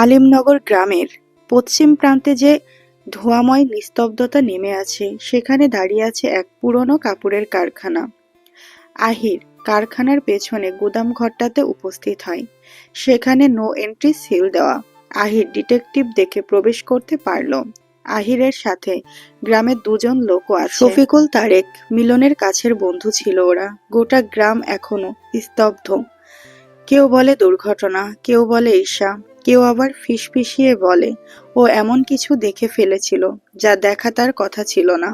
আলিমনগর গ্রামের পশ্চিম প্রান্তে যে ধোঁয়াময় নিস্তব্ধতা নেমে আছে, সেখানে দাঁড়িয়ে আছে এক পুরনো কাপড়ের কারখানা। আহির কারখানার পেছনে গুদাম ঘরটাতে উপস্থিত হয়। সেখানে নো এন্ট্রি সিল দেওয়া। আহির ডিটেকটিভ দেখে প্রবেশ করতে পারল। আহিরের সাথে গ্রামের দুজন লোকও আছে। শফিকুল তারেক মিলনের কাছের বন্ধু ছিল ওরা। গোটা গ্রাম এখনও স্তব্ধ। কেউ বলে দুর্ঘটনা, কেউ বলে ঈর্ষা কেউ আবার ফিসফিসিয়ে বলে, ও এমন কিছু দেখে ফেলেছিল, যা দেখা তার কথা ছিল না।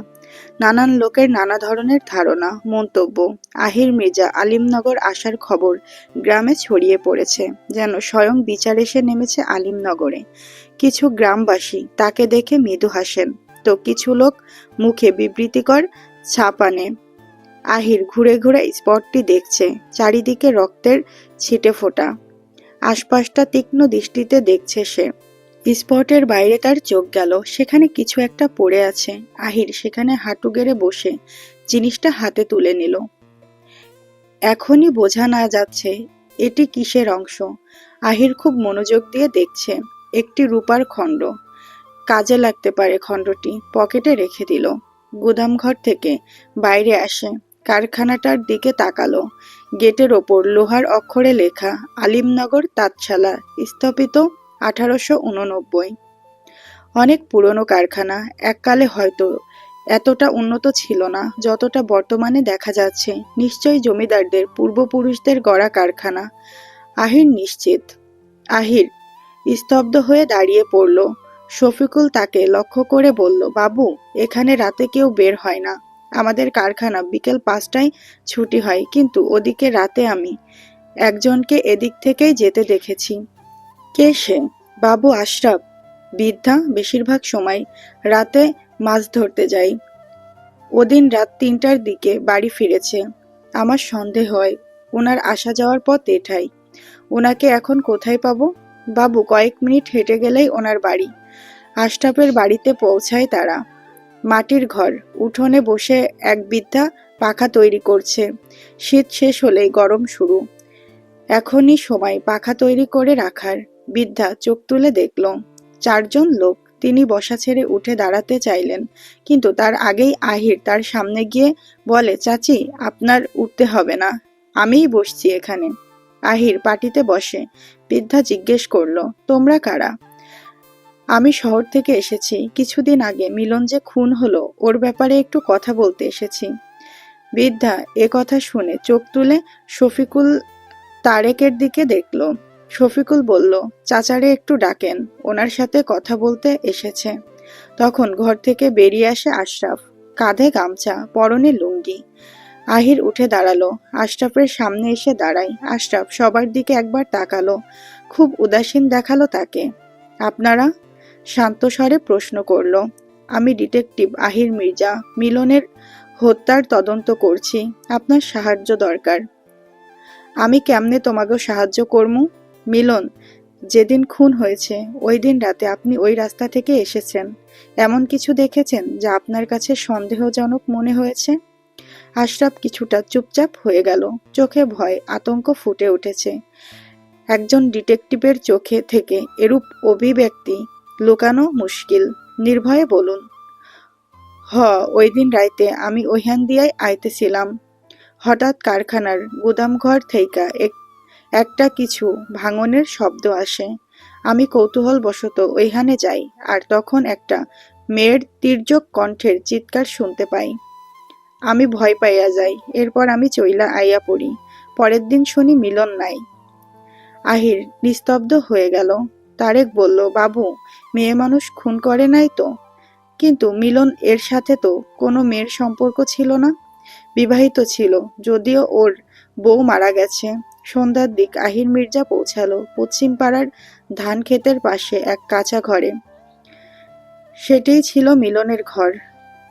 নানান লোকের নানা ধরনের ধারণা, মন্তব্য, আহির মির্জা আলিমনগর আসার খবর গ্রামে ছড়িয়ে পড়েছে, যেন স্বয়ং বিচার এসে নেমেছে আলিমনগরে। কিছু গ্রামবাসী তাকে দেখে মৃদু হাসেন। তো কিছু লোক মুখে বিবৃতিকর ছাপানে আহির ঘুরে ঘুরে স্পটটি দেখছে, চারিদিকে রক্তের ছিটে ফোটা আশপাশটা তীক্ষ্ণ দৃষ্টিতে দেখছে সে। স্পটের বাইরে তার চোখ গেল। সেখানে কিছু একটা পড়ে আছে। আহির সেখানে হাঁটু গেড়ে বসে জিনিসটা হাতে তুলে নিল। এখনই বোঝা না যাচ্ছে এটি কিসের অংশ। আহির খুব মনোযোগ দিয়ে দেখছে একটি রূপার খণ্ড। কাজে লাগতে পারে খণ্ডটি। পকেটে রেখে দিল। গুদামঘর থেকে বাইরে আসে। কারখানাটার দিকে তাকালো। গেটের ওপর লোহার অক্ষরে লেখা আলিমনগর তাঁতশালা, স্থাপিত আঠারোশো উননব্বই। অনেক পুরনো কারখানা, এককালে হয়তো এতটা উন্নত ছিল না যতটা বর্তমানে দেখা যাচ্ছে। নিশ্চয়ই জমিদারদের, পূর্বপুরুষদের গড়া কারখানা। আহির নিশ্চিত। আহির স্তব্ধ হয়ে দাঁড়িয়ে পড়ল। শফিকুল তাকে লক্ষ্য করে বলল, বাবু, এখানে রাতে কেউ বের হয় না। আমাদের কারখানা বিকেল পাঁচটায় ছুটি হয়, কিন্তু ওদিকে রাতে আমি একজনকে এদিক থেকেই যেতে দেখেছি। কে সে? বাবু আশরাফ। বৃদ্ধা বেশিরভাগ সময় রাতে মাছ ধরতে যাই ওদিন রাত তিনটার দিকে বাড়ি ফিরেছে। আমার সন্দেহ হয় ওনার আসা যাওয়ার পথ এটাই। ওনাকে এখন কোথায় পাবো? বাবু কয়েক মিনিট হেঁটে গেলেই ওনার বাড়ি। আশরাফের বাড়িতে পৌঁছায় তারা। মাটির ঘর, উঠোনে বসে এক বৃদ্ধা পাখা তৈরি করছে। শীত শেষ হলেই গরম শুরু। এখনই সময় পাখা তৈরি করে রাখার। বৃদ্ধা চোখ তুলে দেখল। চারজন লোক, তিনি বসা ছেড়ে উঠে দাঁড়াতে চাইলেন, কিন্তু তার আগেই আহির তার সামনে গিয়ে বলে, চাচি, আপনার উঠতে হবে না। আমিই বসছি এখানে। আহির পাটিতে বসে। বৃদ্ধা জিজ্ঞেস করল, তোমরা কারা? আমি শহর থেকে এসেছি। কিছুদিন আগে মিলন যে খুন হলো, ওর ব্যাপারে একটু কথা বলতে এসেছি। বৃদ্ধা এ কথা শুনে চোখ তুলে শফিকুল তারেকের দিকে দেখল। শফিকুল বলল, চাচারে একটু ডাকেন, ওনার সাথে কথা বলতে এসেছে। তখন ঘর থেকে বেরিয়ে আসে আশরাফ। কাঁধে গামছা, পরনে লুঙ্গি। আহির উঠে দাঁড়াল। আশরাফের সামনে এসে দাঁড়ায়। আশরাফ সবার দিকে একবার তাকালো। খুব উদাসীন দেখাল তাকে। আপনারা শান্ত স্বরে প্রশ্ন করল, আমি ডিটেকটিভ আহির মির্জা। মিলনের হত্যার তদন্ত করছি। আপনার সাহায্য দরকার। আমি কেমনে তোমাকে সাহায্য করমু? মিলন, যেদিন খুন হয়েছে, ওই দিন রাতে আপনি ওই রাস্তা থেকে এসেছেন। এমন কিছু দেখেছেন যা আপনার কাছে সন্দেহজনক মনে হয়েছে? আশরাফ কিছুটা চুপচাপ হয়ে গেল। চোখে ভয়, আতঙ্ক ফুটে উঠেছে। একজন ডিটেকটিভের চোখে থেকে এরূপ অভিব্যক্তি লুকানো মুশকিল। নির্ভয়ে বলুন, হ, ওই দিন রাইতে আমি ওইখান দিয়াই আইতেছিলাম। হঠাৎ কারখানার গুদামঘর থেইকা এক, একটা কিছু ভাঙনের শব্দ আসে। আমি কৌতূহল বশত ওইখানে যাই আর তখন একটা মেয়ের তির্যক কণ্ঠের চিৎকার শুনতে পাই। আমি ভয় পাইয়া যাই, এরপর আমি চইলা আইয়া পড়ি। পরের দিন শুনি মিলন নাই। আহির নিস্তব্ধ হয়ে গেল। তারেক বলল, বাবু, মেয়ে মানুষ খুন করে নাই তো? কিন্তু মিলন এর সাথে তো কোনো মেয়ের সম্পর্ক ছিল না? বিবাহিত ছিল, যদিও ওর বউ মারা গেছে। সন্ধ্যার দিক আহির মির্জা পৌঁছালো পশ্চিম পাড়ার ধান ক্ষেতের পাশে এক কাঁচা ঘরে। সেটিই ছিল মিলনের ঘর।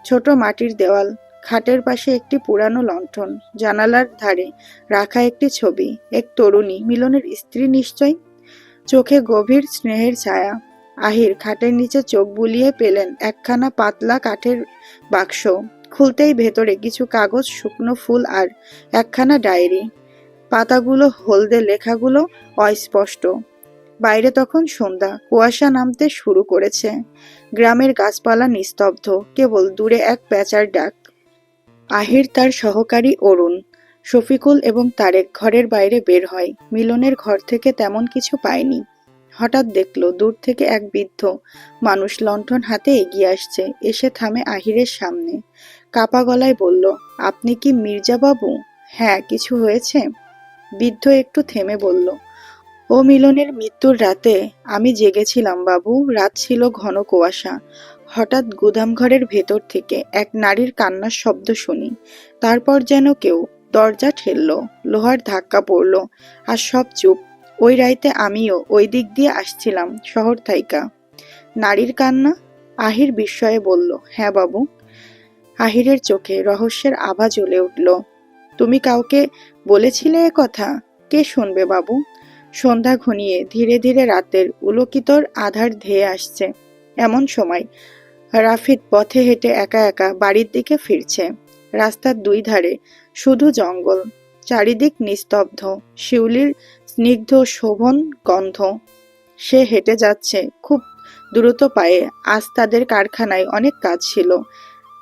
ছোট মাটির দেওয়াল, খাটের পাশে একটি পুরানো লণ্ঠন, জানালার ধারে রাখা একটি ছবি, এক তরুণী। মিলনের স্ত্রী নিশ্চয়? চোখে গভীর স্নেহের ছায়া। আহির খাটের নিচে চোখ বুলিয়ে পেলেন একখানা পাতলা কাঠের বাক্স। খুলতেই ভেতরে কিছু কাগজ, শুকনো ফুল আর একখানা ডায়েরি। পাতাগুলো, হলদে লেখাগুলো অস্পষ্ট। বাইরে তখন সন্ধ্যা, কুয়াশা নামতে শুরু করেছে। গ্রামের গাছপালা নিস্তব্ধ, কেবল দূরে এক প্যাঁচার ডাক। আহির তার সহকারী অরুণ। শফিকুল এবং তারেক ঘরের বাইরে বের হয়। মিলনের ঘর থেকে তেমন কিছু পায়নি। হঠাৎ দেখল, দূর থেকে এক বৃদ্ধ মানুষ লণ্ঠন হাতে এগিয়ে আসছে। এসে থামে আহিরের সামনে। কাপা গলায় বলল, আপনি কি মির্জা বাবু হ্যাঁ কিছু হয়েছে? বৃদ্ধ একটু থেমে বলল, ও মিলনের মৃত্যুর রাতে আমি জেগেছিলাম বাবু। রাত ছিল ঘন কুয়াশা। হঠাৎ গুদামঘরের ভেতর থেকে এক নারীর কান্নার শব্দ শুনি। তারপর যেন কেউ দরজা ঠেলল, লোহার ধাক্কা পড়ল, আর সব চুপ। ওই রাইতে আমিও ওই দিক দিয়ে আসছিলাম শহর থাইকা। নারীর কান্না? আহির বিস্ময়ে বলল হ্যাঁ বাবু। আহিরের চোখে রহস্যের আভা জ্বলে উঠল। তুমি কাউকে বলেছিলে এ কথা? কে শুনবে বাবু? সন্ধ্যা ঘনিয়ে ধীরে ধীরে রাতের উলকিতর আধার ধেয়ে আসছে। এমন সময় রাফিদ পথে হেঁটে একা একা বাড়ির দিকে ফিরছে। রাস্তার দুই ধারে শুধু জঙ্গল, চারিদিক নিস্তব্ধ, শিউলির স্নিগ্ধ শোভন গন্ধ। সে হেঁটে যাচ্ছে খুব দ্রুত পায়ে, আজ তাদের কারখানায় অনেক কাজ ছিল,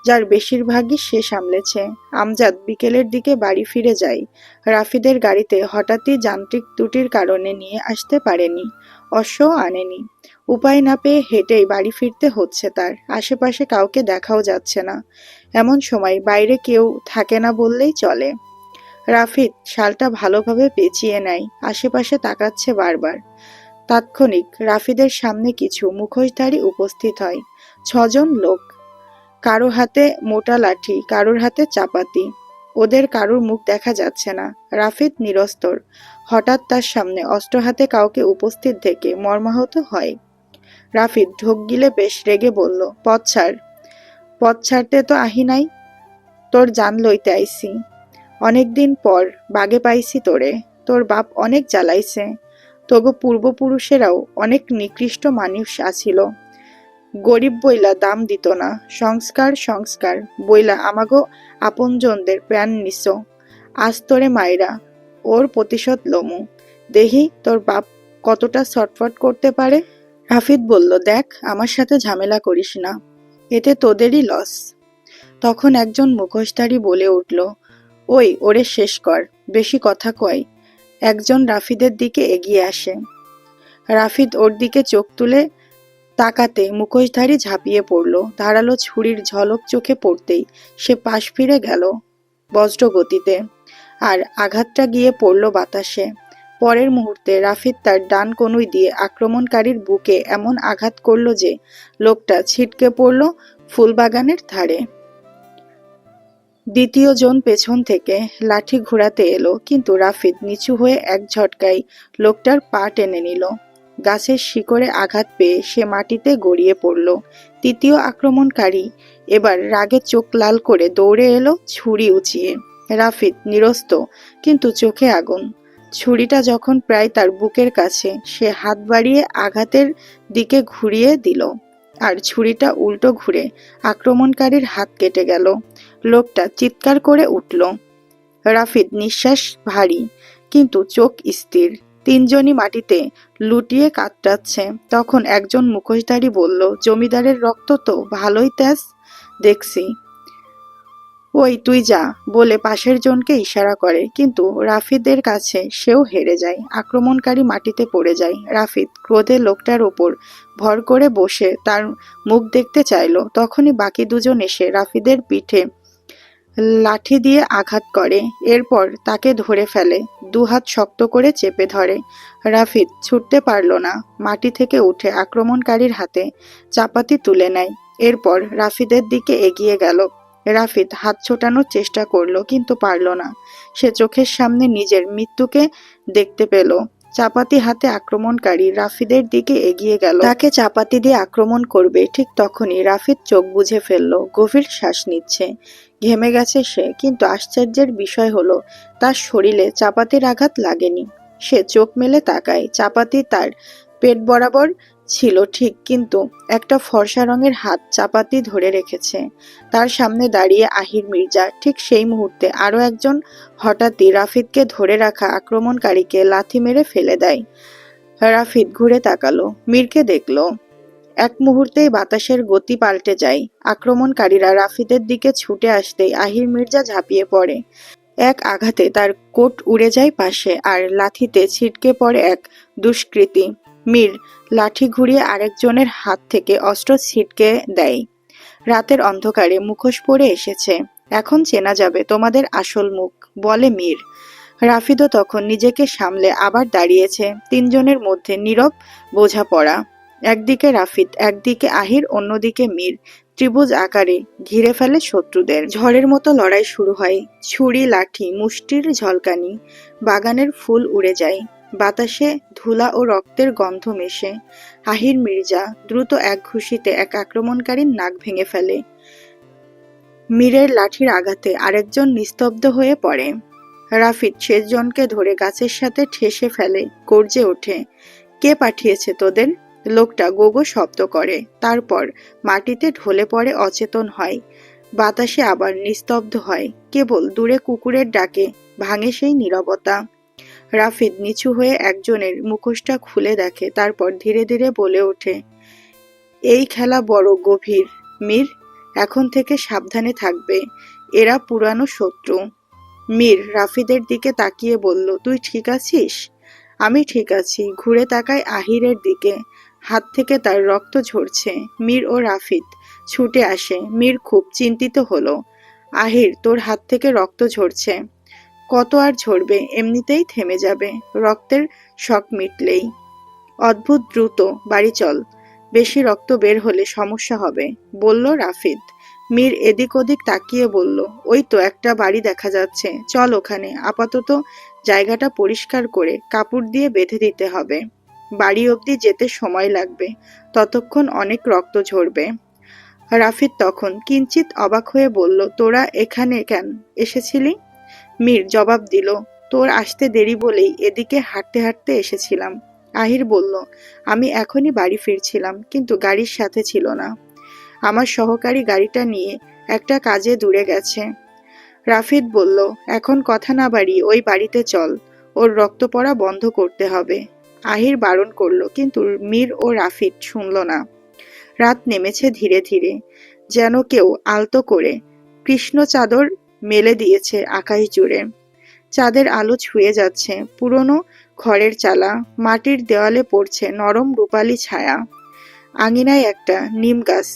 যার বেশিরভাগই সে সামলেছে। আমজাদ বিকেলের দিকে বাড়ি ফিরে যায়। রাফিদের গাড়িতে হঠাৎই যান্ত্রিক ত্রুটির কারণে নিয়ে আসতে পারেনি অশ্বও আনেনি। উপায় না পেয়ে হেঁটেই বাড়ি ফিরতে হচ্ছে তার। আশেপাশে কাউকে দেখাও যাচ্ছে না। এমন সময় বাইরে কেউ থাকে না বললেই চলে। রাফিদ শালটা ভালোভাবে পেঁচিয়ে নেয়, আশেপাশে তাকাচ্ছে বারবার। তাৎক্ষণিক রাফিদের সামনে কিছু মুখোশধারী উপস্থিত হয়। ছজন লোক, কারও হাতে মোটা লাঠি, কারোর হাতে চাপাতি। ওদের কারোর মুখ দেখা যাচ্ছে না। রাফিদ নিরস্তর হঠাৎ তার সামনে অস্ত্র হাতে কাউকে উপস্থিত থেকে মর্মাহত হয়। রাফিদ ঢোক গিলে বেশ রেগে বলল, পথ ছাড়। পথ ছাড়তে তো আহি নাই। তোর জান লইতে আইছি। অনেকদিন পর বাগে পাইছি তোরে। তোর বাপ অনেক জ্বালাইছে। তবু পূর্বপুরুষেরাও অনেক নিকৃষ্ট মানুষ আছিল। গরিব বইলা দাম দিত না। সংস্কার সংস্কার। বইলা আমাগো আপনজনদের প্রাণ নিস আজ তোরে মায়েরা ওর প্রতিশোধ লমু। দেহি তোর বাপ কতটা ছটফট করতে পারে? রাফিদ বলল, দেখ, আমার সাথে ঝামেলা করিস না, এতে তোদেরই লস তখন একজন মুখোশধারী বলে উঠল, ওই, ওরে শেষ কর, বেশি কথা কয়। একজন রাফিদের দিকে এগিয়ে আসে। রাফিদ ওর দিকে চোখ তুলে তাকাতে মুখোশধারী ঝাঁপিয়ে পড়ল। ধারালো ছুরির ঝলক চোখে পড়তেই সে পাশ ফিরে গেল বজ্র গতিতে আর আঘাতটা গিয়ে পড়ল বাতাসে। পরের মুহূর্তে রাফিদ তার ডান কনুই দিয়ে আক্রমণকারীর বুকে এমন আঘাত করল যে লোকটা ছিটকে পড়ল ফুলবাগানের ধারে। দ্বিতীয় জন পেছন থেকে লাঠি ঘোরাতে এলো, কিন্তু রাফিদ নিচু হয়ে এক ঝটকায় লোকটার পা টেনে নিল। গাছের শিকড়ে আঘাত পেয়ে সে মাটিতে গড়িয়ে পড়ল। তৃতীয় আক্রমণকারী এবার রাগে চোখ লাল করে দৌড়ে এলো ছুরি উঁচিয়ে। রাফিদ নিরস্ত, কিন্তু চোখে আগুন। ছুরিটা যখন প্রায় তার বুকের কাছে, সে হাত বাড়িয়ে আঘাতের দিকে ঘুরিয়ে দিল। আর ছুরিটা উল্টো ঘুরে আক্রমণকারীর হাত কেটে গেল। লোকটা চিৎকার করে উঠল। রাফিদ নিঃশ্বাস ভারী, কিন্তু চোখ স্থির। তিনজনই মাটিতে লুটিয়ে কাতরাচ্ছে। তখন একজন মুখোশধারী বলল, জমিদারের রক্ত তো ভালোই তেজ দেখছি। ওই তুই যা, বলে পাশের জনকে ইশারা করে। কিন্তু রাফিদের কাছে সেও হেরে যায়। আক্রমণকারী মাটিতে পড়ে যায়। রাফিদ ক্রোধে লোকটার ওপর ভর করে বসে তার মুখ দেখতে চাইল। তখনই বাকি দুজন এসে রাফিদের পিঠে লাঠি দিয়ে আঘাত করে। এরপর তাকে ধরে ফেলে, দুহাত শক্ত করে চেপে ধরে। রাফিদ ছুটতে পারল না। মাটি থেকে উঠে আক্রমণকারীর হাতে চাপাতি তুলে নেয়। এরপর রাফিদের দিকে এগিয়ে গেল। রাফিদ হাত ছোটানোর চেষ্টা করল, কিন্তু পারল না। সে চোখের সামনে নিজের মৃত্যুকে দেখতে পেল। চাপাতি হাতে আক্রমণকারী রাফিদের দিকে এগিয়ে গেল। তাকে চাপাতি দিয়ে আক্রমণ করবে ঠিক তখনই রাফিদ চোখ বুঝে ফেলল, গভীর শ্বাস নিচ্ছে। ঘেমে গেছে সে, কিন্তু আশ্চর্যের বিষয় হলো, তার শরীরে চাপাতির আঘাত লাগেনি। সে চোখ মেলে তাকায়, চাপাতি তার পেট বরাবর ছিল ঠিক, কিন্তু একটা ফর্সা রঙের হাত চাপাতি ধরে রেখেছে। তার সামনে দাঁড়িয়ে আহির মির্জা, ঠিক সেই মুহূর্তে আরও একজন হঠাৎই রাফিদকে ধরে রাখা আক্রমণকারীকে লাথি মেরে ফেলে দেয়। রাফিদ ঘুরে তাকালো, মীরকে দেখল। এক মুহূর্তেই বাতাসের গতি পাল্টে যায়। আক্রমণকারীরা রাফিদের দিকে ছুটে আসতেই আহির মির্জা ঝাঁপিয়ে পড়ে। এক আঘাতে তার কোট উড়ে যায় পাশে আর লাথিতে ছিটকে পড়ে এক দুষ্কৃতী। মীর লাঠি ঘুরিয়ে আরেকজনের হাত থেকে অস্ত্র ছিটকে দেয়। রাতের অন্ধকারে মুখোশ পরে এসেছে। এখন চেনা যাবে তোমাদের আসল মুখ, বলে মীর। রাফিদও তখন নিজেকে সামলে আবার দাঁড়িয়েছে, তিনজনের মধ্যে নীরব বোঝাপড়া। একদিকে রাফিদ, একদিকে আহির, অন্যদিকে মীর। ত্রিভুজ আকারে ঘিরে ফেলে শত্রুদের। ঝড়ের মতো লড়াই শুরু হয়। ছুরি, লাঠি, মুষ্টির ঝলকানি। বাগানের ফুল উড়ে যায়। বাতাসে ধুলা ও রক্তের গন্ধ মেশে। আহির মির্জা দ্রুত এক ঘুষিতে এক আক্রমণকারীর নাক ভেঙে ফেলে। মীরের লাঠির আঘাতে আরেকজন নিস্তব্ধ হয়ে পড়ে। রাফিদ শেষজনকে ধরে গাছের সাথে ঠেসে ফেলে, গর্জে ওঠে। কে পাঠিয়েছে তোদের? লোকটা গোগো শব্দ করে। তারপর মাটিতে ঢলে পড়ে অচেতন হয়। বাতাসে আবার নিস্তব্ধ হয়। কেবল দূরে কুকুরের ডাকে ভাঙে সেই নীরবতা। রাফিদ নিচু হয়ে একজনের মুখোশটা খুলে দেখে, তারপর ধীরে ধীরে বলে ওঠে, এই খেলা বড় গভীর, মীর। এখন থেকে সাবধানে থাকবে। এরা পুরানো শত্রু। মীর রাফিদের দিকে তাকিয়ে বলল, তুই ঠিক আছিস? আমি ঠিক আছি। ঘুরে তাকায় আহিরের দিকে। হাত থেকে তার রক্ত ঝরছে। মীর ও রাফিদ ছুটে আসে। মীর খুব চিন্তিত হলো। আহির, তোর হাত থেকে রক্ত ঝরছে। কত আর ঝরবে, এমনিতেই থেমে যাবে। রক্তের শখ মিটলেই। অদ্ভুত, দ্রুত, বাড়ি চল। বেশি রক্ত বের হলে সমস্যা হবে, বলল রাফিদ। মীর এদিক ওদিক তাকিয়ে বলল, ওই তো একটা বাড়ি দেখা যাচ্ছে, চল ওখানে, আপাতত জায়গাটা পরিষ্কার করে কাপড় দিয়ে বেঁধে দিতে হবে। বাড়ি অবধি যেতে সময় লাগবে, ততক্ষণ অনেক রক্ত ঝরবে। রাফিদ তখন কিঞ্চিত অবাক হয়ে বলল, তোরা এখানে কেন, এসেছিলি? মীর জবাব দিল, তোর আসতে দেরি বলেই এদিকে হাঁটতে হাঁটতে এসেছিলাম। আহির বলল, আমি এখনই বাড়ি ফিরছিলাম, কিন্তু গাড়ির সাথে ছিল না। আমার সহকারী গাড়িটা নিয়ে একটা কাজে দূরে গেছে। রাফিদ বলল, এখন কথা না বাড়ি ওই বাড়িতে চল, ওর রক্ত পড়া বন্ধ করতে হবে। আহির বারণ করল, কিন্তু মীর ও রাফিদ শুনল না। রাত নেমেছে ধীরে ধীরে, যেন কেউ আলতো করে, কৃষ্ণ চাদর মেলে দিয়েছে আকাশ জুড়ে। চাঁদের আলো ছুঁয়ে যাচ্ছে পুরনো খড়ের চালা। মাটির দেওয়ালে পড়ছে নরম রূপালি ছায়া। আঙিনায় একটা নিম গাছ।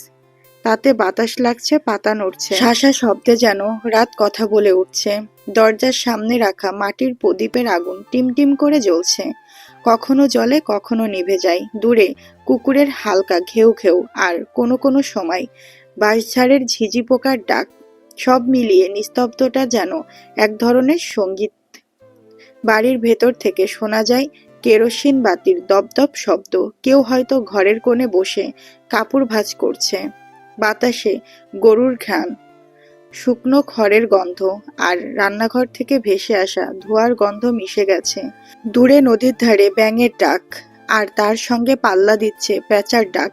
তাতে বাতাস লাগছে, পাতা নড়ছে। শাসা শব্দে যেন রাত কথা বলে উঠছে। দরজার সামনে রাখা মাটির প্রদীপের আগুন টিমটিম করে জ্বলছে। কখনো জলে, কখনো নিভে যায়। দূরে কুকুরের হালকা ঘেউ ঘেউ। আর কোনো কোনো সময় বাঁশঝাড়ের ঝিঝি পোকার ডাক সব মিলিয়ে নিস্তব্ধটা যেন এক ধরনের সংগীত। বাড়ির ভেতর থেকে শোনা যায় কেরোসিন বাতির দপদপ শব্দ। কেউ হয়তো ঘরের কোণে বসে কাপড় ভাঁজ করছে। বাতাসে গরুর ঘ্রাণ। শুকনো খড়ের গন্ধ আর রান্নাঘর থেকে ভেসে আসা ধোয়ার গন্ধ মিশে গেছে। দূরে নদীর ধারে ব্যাঙের ডাক আর তার সঙ্গে পাল্লা দিচ্ছে প্যাঁচার ডাক।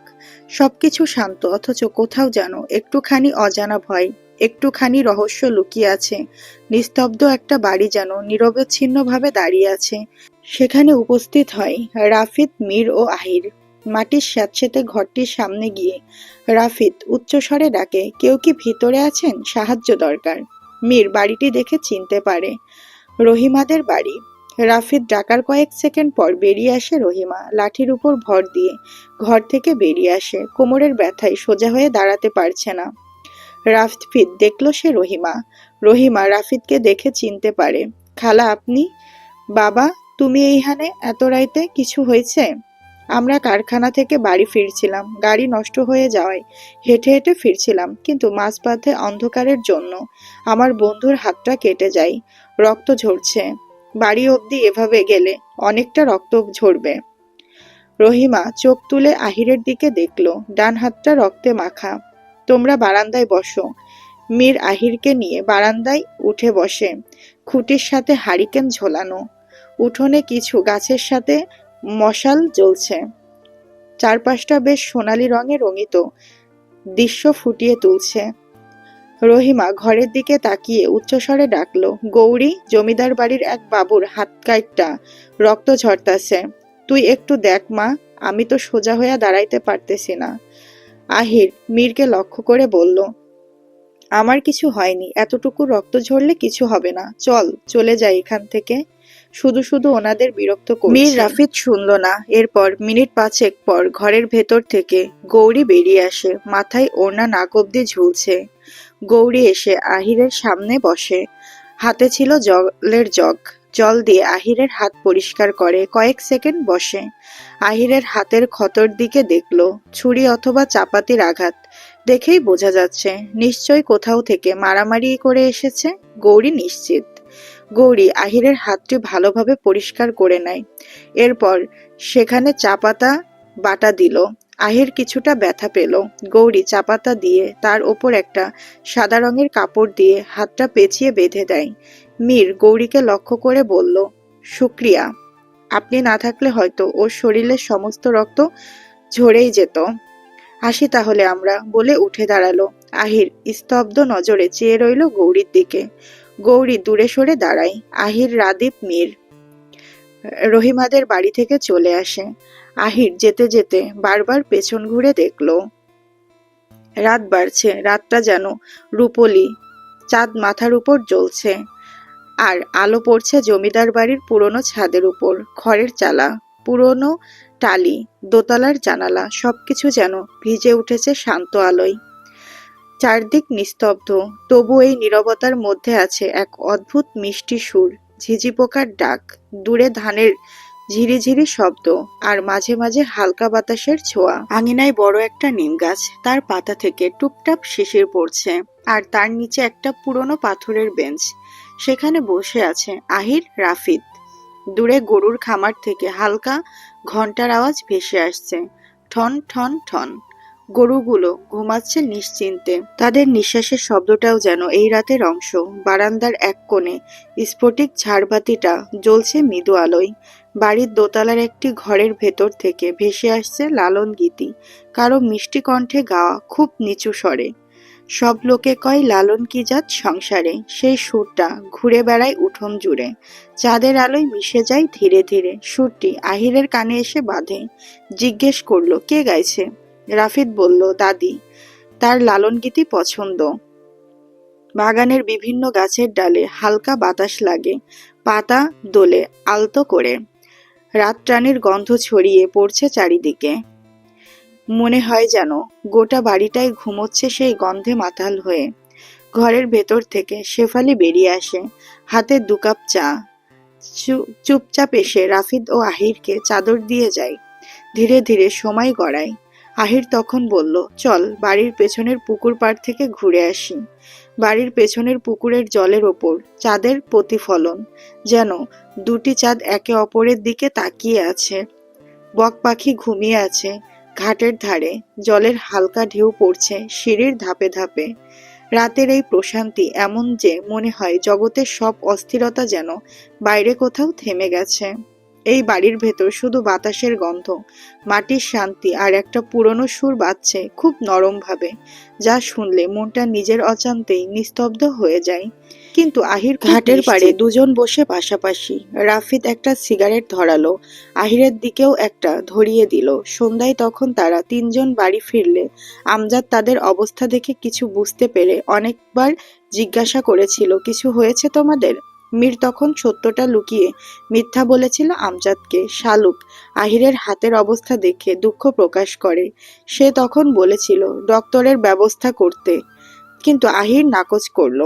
সবকিছু শান্ত, অথচ কোথাও যেন একটুখানি অজানা ভয়। একটুখানি রহস্য লুকিয়ে আছে। নিস্তব্ধ একটা বাড়ি যেন নিরবচ্ছিন্নভাবে দাঁড়িয়ে আছে। সেখানে উপস্থিত হয় রাফিদ মীর ও আহির। মাটির স্যাঁতসেঁতে ঘরটির সামনে গিয়ে রাফিদ উচ্চস্বরে ডাকে, কেউ কি ভিতরে আছেন? সাহায্য দরকার। মীর বাড়িটি দেখে চিনতে পারে। রহিমাদের বাড়ি। রাফিদ ডাকার কয়েক সেকেন্ড পর বেরিয়ে আসে রহিমা। লাঠির উপর ভর দিয়ে ঘর থেকে বেরিয়ে আসে। কোমরের ব্যথায় সোজা হয়ে দাঁড়াতে পারছে না। রাফিদ দেখল সে রহিমা। রহিমা রাফিদকে দেখে চিনতে পারে। খালা, আপনি? বাবা, তুমি এইখানে? এত রাইতে কিছু হয়েছে? আমরা কারখানা থেকে বাড়ি ফিরছিলাম। গাড়ি নষ্ট হয়ে যাওয়ায় হেঁটে হেঁটে ফিরছিলাম, কিন্তু মাঝপথে অন্ধকারের জন্য আমার বন্ধুর হাতটা কেটে যায়। রক্ত ঝরছে। বাড়ি অবধি এভাবে গেলে অনেকটা রক্ত ঝরবে। রহিমা চোখ তুলে আহিরের দিকে দেখল। ডান হাতটা রক্তে মাখা। তোমরা বারান্দায় বসো। মীর আহিরকে নিয়ে বারান্দায় উঠে বসে। খুঁটির সাথে হারিকেন ঝোলানো। উঠোনে কিছু গাছের সাথে মশাল জ্বলছে। চারপাশটা বেশ সোনালি রঙে রঙিত। দৃশ্য ফুটিয়ে তুলছে। রহিমা ঘরের দিকে তাকিয়ে উচ্চস্বরে ডাকলো, গৌরী, জমিদার বাড়ির এক বাবুর হাত কাইটটা, রক্ত ঝরতাছে। তুই একটু দেখ মা, আমি তো সোজা হইয়া দাঁড়াইতে পারতেছি না। আহির মীরকে লক্ষ্য করে বলল, আমার কিছু হয়নি, এতটুকু রক্ত ঝরলে কিছু হবে না। চল, চলে যাই এখান থেকে। শুধু শুধু ওনাদের বিরক্ত মীর রাফিদ শুনল না। এরপর মিনিট পাঁচেক পর ঘরের ভেতর থেকে গৌরী বেরিয়ে আসে। মাথায় ওড়না নাক অব্দি ঝুলছে। গৌরী এসে আহিরের সামনে বসে। হাতে ছিল জলের জগ। জল দিয়ে আহিরের হাত পরিষ্কার করে কয়েক সেকেন্ড বসে। আহিরের হাতের ক্ষতর দিকে দেখল, ছুরি অথবা চাপাতির আঘাত। দেখেই বোঝা যাচ্ছে, নিশ্চয় কোথাও থেকে মারামারি করে এসেছে। গৌরী নিশ্চিত। গৌরী আহিরের হাতটি ভালোভাবে পরিষ্কার করে নেয়। এরপর সেখানে চাপাতা বাটা দিল। আহির কিছুটা ব্যথা পেল। গৌরী চাপাতা দিয়ে তার ওপর একটা সাদা রঙের কাপড় দিয়ে হাতটা পেঁচিয়ে বেঁধে দেয়। মীর গৌরীকে লক্ষ্য করে বলল, শুক্রিয়া। আপনি না থাকলে হয়তো ওর শরীরের সমস্ত রক্ত ঝরেই যেত। আসি তাহলে আমরা, বলে উঠে দাঁড়াল। আহির স্তব্ধ নজরে চেয়ে রইল গৌরীর দিকে। গৌরী দূরে সরে দাঁড়ায়। আহির, রাদীপ, মীর, রহিমাদের বাড়ি থেকে চলে আসে। আহির যেতে যেতে বারবার পেছন ঘুরে দেখল, রাত বাড়ছে, রাতটা যেন রূপলি, চাঁদ মাথার উপর জ্বলছে। আর আলো পড়ছে জমিদার বাড়ির পুরনো ছাদের উপর খড়ের চালা, পুরনো টালি, দোতলার জানালা, সবকিছু যেন ভিজে উঠেছে শান্ত আলোয়। চারদিক নিস্তব্ধ, তবু এই নীরবতার মধ্যে আছে এক অদ্ভুত মিষ্টি সুর, ঝিঝি পোকার ডাক, দূরে ধানের ঝিরিঝিরি শব্দ, আর মাঝে মাঝে হালকা বাতাসের ছোঁয়া। আঙিনায় বড় একটা নিম গাছ, তার পাতা থেকে টুপটাপ শিশির পড়ছে, আর তার নিচে একটা পুরনো পাথরের বেঞ্চ। সেখানে বসে আছে আহির, রাফিদ। দূরে গরুর খামার থেকে হালকা ঘণ্টার আওয়াজ ভেসে আসছে। ঠন ঠন ঠন। গরুগুলো ঘুমাচ্ছে নিশ্চিন্তে। তাদের নিঃশ্বাসের শব্দটাও যেন এই রাতের অংশ। বারান্দার এক কোণে স্ফটিক ঝাড়বাতিটা জ্বলছে মৃদু আলোয়। বাড়ির দোতলার একটি ঘরের ভেতর থেকে ভেসে আসছে লালন গীতি। কারও মিষ্টি কণ্ঠে গাওয়া খুব নিচু স্বরে। সব লোকে কয়, লালন কি জাত সংসারে? সেই সুরটা ঘুরে বেড়ায় উঠোন জুড়ে। চাঁদের আলোয় মিশে যায় ধীরে ধীরে। সুরটি আহিরের কানে এসে বাঁধে। জিজ্ঞেস করল, কে গাইছে? রাফিদ বলল, দাদি, তার লালন গীতি পছন্দ। বাগানের বিভিন্ন গাছের ডালে হালকা বাতাস লাগে, পাতা দোলে আলতো করে। রাত টানের গন্ধ ছড়িয়ে পড়ছে চারিদিকে। মনে হয় যেন গোটা বাড়িটাই ঘুমোচ্ছে সেই গন্ধে মাতাল হয়ে। ঘরের ভেতর থেকে শেফালি বেরিয়ে আসে, হাতে দু কাপ চা। চুপচাপ এসে রাফিদ ও আহিরকে চাদর দিয়ে যায়। ধীরে ধীরে সময় গড়ায়। আহির তখন বলল, চল, বাড়ির পেছনের পুকুর পাড় থেকে ঘুরে আসি। বাড়ির পেছনের পুকুরের জলের ওপর চাঁদের প্রতিফলন। যেন দুটি চাঁদ একে অপরের দিকে তাকিয়ে আছে। বক পাখি ঘুমিয়ে আছে। ঘাটের ধারে জলের হালকা ঢেউ পড়ছে সিঁড়ির ধাপে ধাপে। রাতের এই প্রশান্তি এমন যে মনে হয় জগতের সব অস্থিরতা যেন বাইরে কোথাও থেমে গেছে। এই বাড়ির ভেতর শুধু বাতাসের গন্ধ, মাটির শান্তি আর একটা পুরনো সুর বাজছে খুব নরমভাবে যা শুনলে মনটা নিজের অচান্তেই নিস্তব্ধ হয়ে যায়। কিন্তু আহির ঘাটের পাড়ে দুজন বসে পাশাপাশি রাফিদ একটা সিগারেট ধরালো আহিরের দিকেও একটা ধরিয়ে দিল। সন্ধ্যায় তখন তারা তিনজন বাড়ি ফিরলে আমজাদ তাদের অবস্থা দেখে কিছু বুঝতে পেরে অনেকবার জিজ্ঞাসা করেছিল কিছু হয়েছে তোমাদের? মীর তখন সত্যটা লুকিয়ে মিথ্যা বলেছিল আমজাদকে। শালুক আহিরের হাতের অবস্থা দেখে দুঃখ প্রকাশ করে। সে তখন বলেছিল ডক্টরের ব্যবস্থা করতে। কিন্তু আহির নাকচ করল।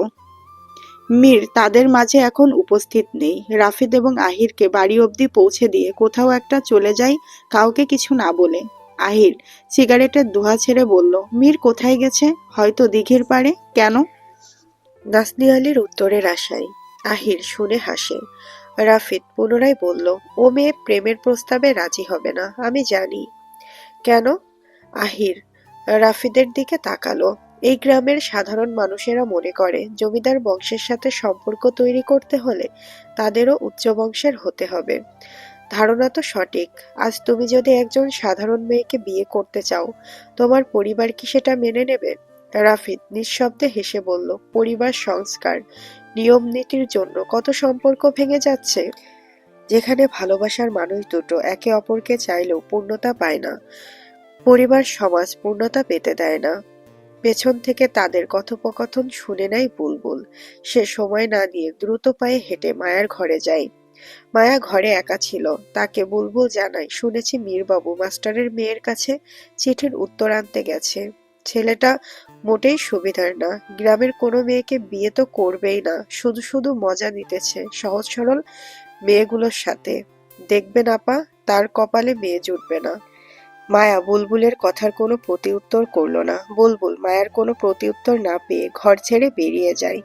মীর তাদের মাঝে এখন উপস্থিত নেই। রাফিদ এবং আহিরকে বাড়ি অবধি পৌঁছে দিয়ে কোথাও একটা চলে যায় কাউকে কিছু না বলে। আহির সিগারেটের দুহা ছেড়ে বলল, মীর কোথায় গেছে? হয়তো দিঘির পাড়ে? কেন? আলীর উত্তরের আশায় আহির শুনে হাসে। রাফিদ পুনরায় বলল, ও মেয়ে প্রেমের প্রস্তাবে রাজি হবে না, আমি জানি। কেন? আহির রাফিদের দিকে তাকালো। এই গ্রামের সাধারণ মানুষেরা মনে করে, জমিদার বংশের সাথে সম্পর্ক তৈরি করতে হলে তাদেরও উচ্চ বংশের হতে হবে। ধারণা তো সঠিক। আজ তুমি যদি একজন সাধারণ মেয়েকে বিয়ে করতে চাও, তোমার পরিবার কি সেটা মেনে নেবে? রাফিদ নিঃশব্দে হেসে বলল, পরিবার সংস্কার। নিয়ম নীতির জন্য কত সম্পর্ক ভেঙে যাচ্ছে? যেখানে ভালোবাসার মানুষ দুটো একে অপরকে চাইলেও পূর্ণতা পায় না। পরিবার সমাজ পূর্ণতা পেতে দেয় না। পেছন থেকে তাদের কথোপকথন শুনে নেয় বুলবুল। সে সময় না দিয়ে দ্রুত পায়ে হেঁটে মায়ার ঘরে যায়। মায়া ঘরে একা ছিল। তাকে বুলবুল জানায়, শুনেছি মীরবাবু মাস্টারের মেয়ের কাছে চিঠির উত্তর আনতে গেছে। ছেলেটা মোটেই সুবিধার না। গ্রামের কোনো মেয়েকে বিয়ে তো করবেই না। শুধু শুধু মজা নিতেছে সহজ সরল মেয়েগুলোর সাথে। দেখবেন আপা, তার কপালে মেয়ে জুটবে না। মায়া বুলবুলের কথার কোনো প্রতিউত্তর করল না। বুলবুল মায়ার কোনো প্রতিউত্তর না পেয়ে ঘর ছেড়ে বেরিয়ে যায়।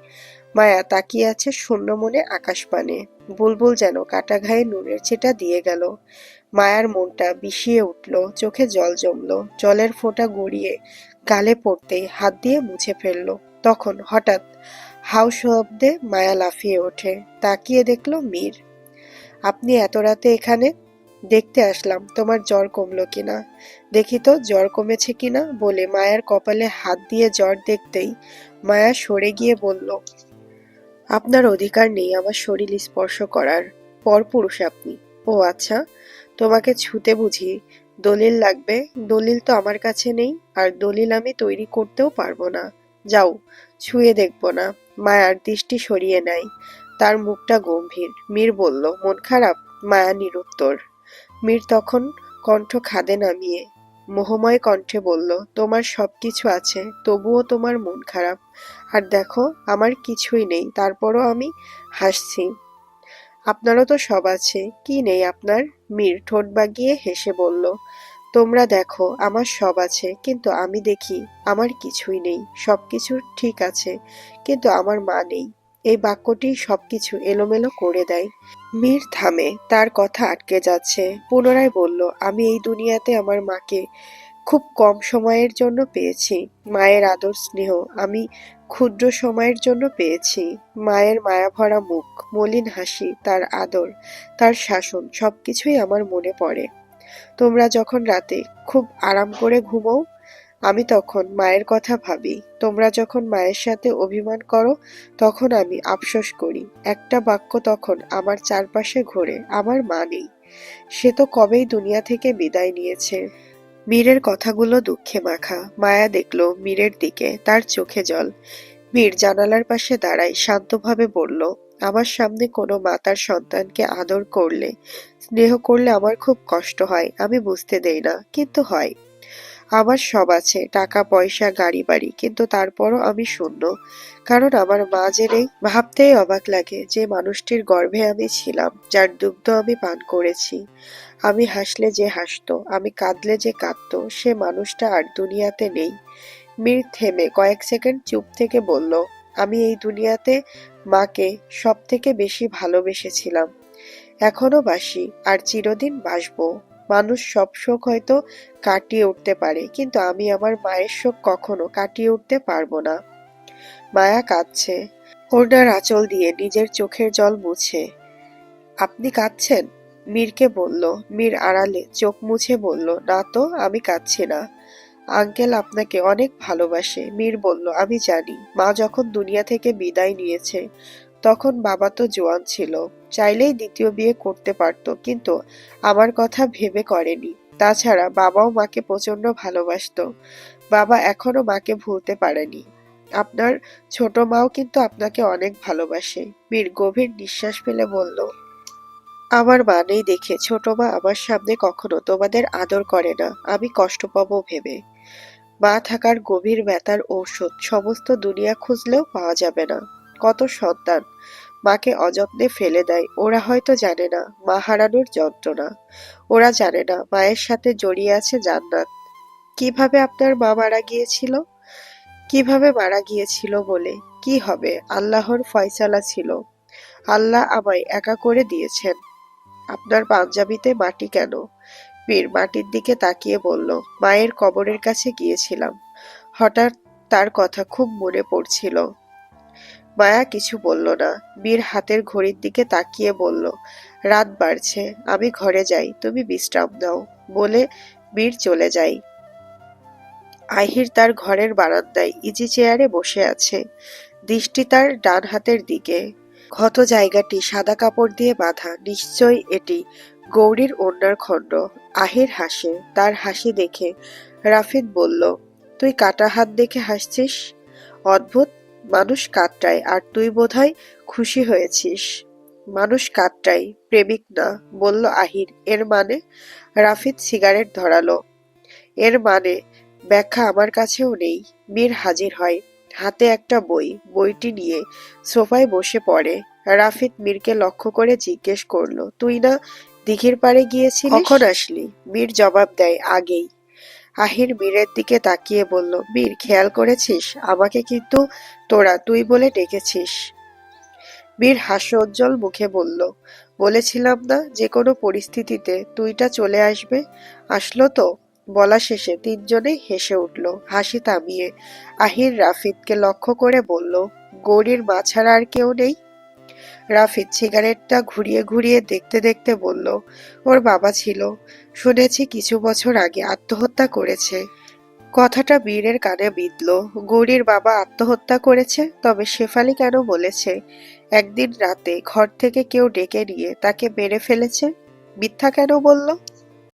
মায়া তাকিয়ে আছে শূন্য মনে আকাশপানে। বুলবুল যেন কাটা ঘায়ে নুনের ছিটা দিয়ে গেল। মায়ার মনটা বিষিয়ে উঠল, চোখে জল জমলো, জলের ফোঁটা গড়িয়ে গালে পড়তেই হাত দিয়ে মুছে ফেলল। তখন হঠাৎ হাউ শব্দে মায়া লাফিয়ে ওঠে, তাকিয়ে দেখল মীর। আপনি এত রাতে এখানে? দেখতে আসলাম, তোমার জ্বর কমলো কিনা? দেখি তো, জ্বর কমেছে কিনা? বলে মায়ের কপালে হাত দিয়ে জ্বর দেখতেই মায়া সরে গিয়ে বলল, আপনার অধিকার নেই আমার শরীর স্পর্শ করার। পরপুরুষ আপনি। ও আচ্ছা তোমাকে ছুতে বুঝি। দলিল লাগবে? দলিল তো আমার কাছে নেই, আর দলিল আমি তৈরি করতেও পারব না। যাও, ছুঁয়ে দেখব না। মায়ার দৃষ্টি সরিয়ে নেয়। তার মুখটা গম্ভীর। মীর বলল, মন খারাপ? মায়া নিরুত্তর। মীর তখন কণ্ঠ খাদে নামিয়ে, মোহময় কণ্ঠে বলল, তোমার সব কিছু আছে, তবুও তোমার মন খারাপ। আর দেখো, আমার কিছুই নেই, তারপরও আমি হাসছি। আপনারও তো সব আছে, কি নেই আপনার? মীর ঠোঁট বাগিয়ে হেসে বলল, তোমরা দেখো, আমার সব আছে, কিন্তু আমি দেখি, আমার কিছুই নেই সব সবকিছু ঠিক আছে, কিন্তু আমার মা নেই। এই বাক্যটি সব কিছু এলোমেলো করে দেয়। মীর থামে, তার কথা আটকে যাচ্ছে। পুনরায় বলল, আমি এই দুনিয়াতে আমার মাকে খুব কম সময়ের জন্য পেয়েছি। মায়ের আদর স্নেহ, আমি ক্ষুদ্র সময়ের জন্য পেয়েছি। মায়ের মায়াভরা মুখ, মলিন হাসি, তার আদর, তার শাসন, সবকিছুই আমার মনে পড়ে। তোমরা যখন রাতে খুব আরাম করে ঘুমোও আমি তখন মায়ের কথা ভাবি। তোমরা যখন মায়ের সাথে অভিমান করো, তখন আমি আফসোস করি। একটা বাক্য তখন আমার চারপাশে ঘোরে, আমার মা নেই। সে তো কবেই দুনিয়া থেকে বিদায় নিয়েছে। মীরের কথাগুলো দুঃখে মাখা। মায়া দেখল মীরের দিকে, তার চোখে জল। মীর জানালার পাশে দাঁড়ায় শান্তভাবে বলল, আমার সামনে কোনো মা তার সন্তানকে আদর করলে, স্নেহ করলে আমার খুব কষ্ট হয়, আমি বুঝতে দেই না, কিন্তু হয়। আমার সব আছে, টাকা, পয়সা, গাড়ি, বাড়ি। কিন্তু তারপরও আমি শূন্য। কারণ আমার মা যে নেই, ভাবতেই অবাক লাগে যে মানুষটির গর্ভে আমি ছিলাম, যার দুগ্ধ আমি পান করেছি। আমি হাসলে যে হাসতো, আমি কাঁদলে যে কাঁদতো, সে মানুষটা আর দুনিয়াতে নেই। মীর থেমে কয়েক সেকেন্ড চুপ থেকে বলল, আমি এই দুনিয়াতে মাকে সব থেকে বেশি ভালোবেসেছিলাম। এখনও বাসি, আর চিরদিন বাসবো। মানুষ সব শোক হয়তো কাটিয়ে উঠতে পারে, কিন্তু আমি আমার মায়ের শোক কখনো কাটিয়ে উঠতে পারব না। মায়া কাঁদছে। ওড়নার আঁচল দিয়ে নিজের চোখের জল মুছে। আপনি কাঁদছেন? মীরকে বলল। মীর আড়ালে চোখ মুছে বলল, না তো, আমি কাঁদছি না। আঙ্কেল আপনাকে অনেক ভালোবাসে। মীর বলল, আমি জানি। মা যখন দুনিয়া থেকে বিদায় নিয়েছে তখন বাবা তো জোয়ান ছিল, চাইলেই দ্বিতীয় বিয়ে করতে পারতো, কিন্তু আমার কথা ভেবে করেনি। তাছাড়া বাবাও মাকে প্রচণ্ড ভালোবাসতো। বাবা এখনও মাকে ভুলতে পারেনি। আপনার ছোট মাও কিন্তু আপনাকে অনেক ভালোবাসে মীর গভীর নিঃশ্বাস ফেলে বলল, আমার মা নেই দেখে ছোট মা আমার সামনে কখনো তোমাদের আদর করে না, আমি কষ্ট পাবো ভেবে। মা থাকার গভীর ব্যথার ঔষধ, সমস্ত দুনিয়া খুঁজলেও পাওয়া যাবে না। কত সন্তান। মাকে অযত্নে ফেলে দেয়। ওরা হয়তো জানে না, মা হারানোর যন্ত্রণা। ওরা জানে না, মায়ের সাথে জড়িয়ে আছে জান্নাত। কীভাবে আপনার মা মারা গিয়েছিল? কীভাবে মারা গিয়েছিল বলে? কি হবে? আল্লাহর ফয়সালা ছিল। আল্লাহ আমায় একা করে দিয়েছেন। আপনার পাঞ্জাবিতে মাটি কেন? বীর মাটির দিকে তাকিয়ে বলল, মায়ের কবরের কাছে গিয়েছিলাম। হঠাৎ তার কথা খুব মনে পড়ছিল। মায়া কিছু বলল না। বীর হাতের ঘড়ির দিকে তাকিয়ে বলল, রাত বাড়ছে, আমি ঘরে যাই, তুমি বিশ্রাম দাও বলে বীর চলে যাই আহির তার ঘরের বারান্দায় ইজি চেয়ারে বসে আছে। দৃষ্টি তার ডান হাতের দিকে। ক্ষত জায়গাটি সাদা কাপড় দিয়ে বাঁধা, নিশ্চয়ই এটি গৌরীর অন্যার খণ্ড। আহির হাসে, তার হাসি দেখে রাফিদ বলল, তুই কাটা হাত দেখে হাসছিস? অদ্ভুত! মানুষ কাতরায় আর তুই বোধহয় খুশি হয়েছিস। মানুষ কাতরাই প্রেমিক না বলল আহির। এর মানে? রাফিদ সিগারেট ধরালো। এর মানে? ব্যাখ্যা আমার কাছেও নেই। মীর হাজির হয়। হাতে একটা বই বইটি নিয়ে সোফায় বসে পড়ে। রাফিদ মীরকে লক্ষ্য করে জিজ্ঞেস করল তুই না দিঘির পাড়ে গিয়েছিলি কখন আসলি? মীর জবাব দেয় আগেই। আহির বীরের দিকে তাকিয়ে বলল মীর খেয়াল করেছিস? আমাকে কিন্তু তোরা, তুই বলে ডেকেছিস। মীর হাস্যোজ্জ্বল মুখে বলল, বলেছিলাম না যে কোনো পরিস্থিতিতে তুইটা চলে আসবে? আসলো তো? বলা শেষে তিনজনে হেসে উঠল, হাসি থামিয়ে। আহির রাফিদকে লক্ষ্য করে বলল, গৌরীর মা ছাড়া আর কেউ নেই? রাফিদ সিগারেটটা ঘুরিয়ে ঘুরিয়ে দেখতে দেখতে বলল, ওর বাবা ছিল। শুনেছি কিছু বছর আগে আত্মহত্যা করেছে। কথাটা বীরের কানে বিঁধল। গৌরীর বাবা আত্মহত্যা করেছে, তবে শেফালি কেন বলেছে? একদিন রাতে ঘর থেকে কেউ ডেকে নিয়ে তাকে মেরে ফেলেছে? মিথ্যা কেন বলল?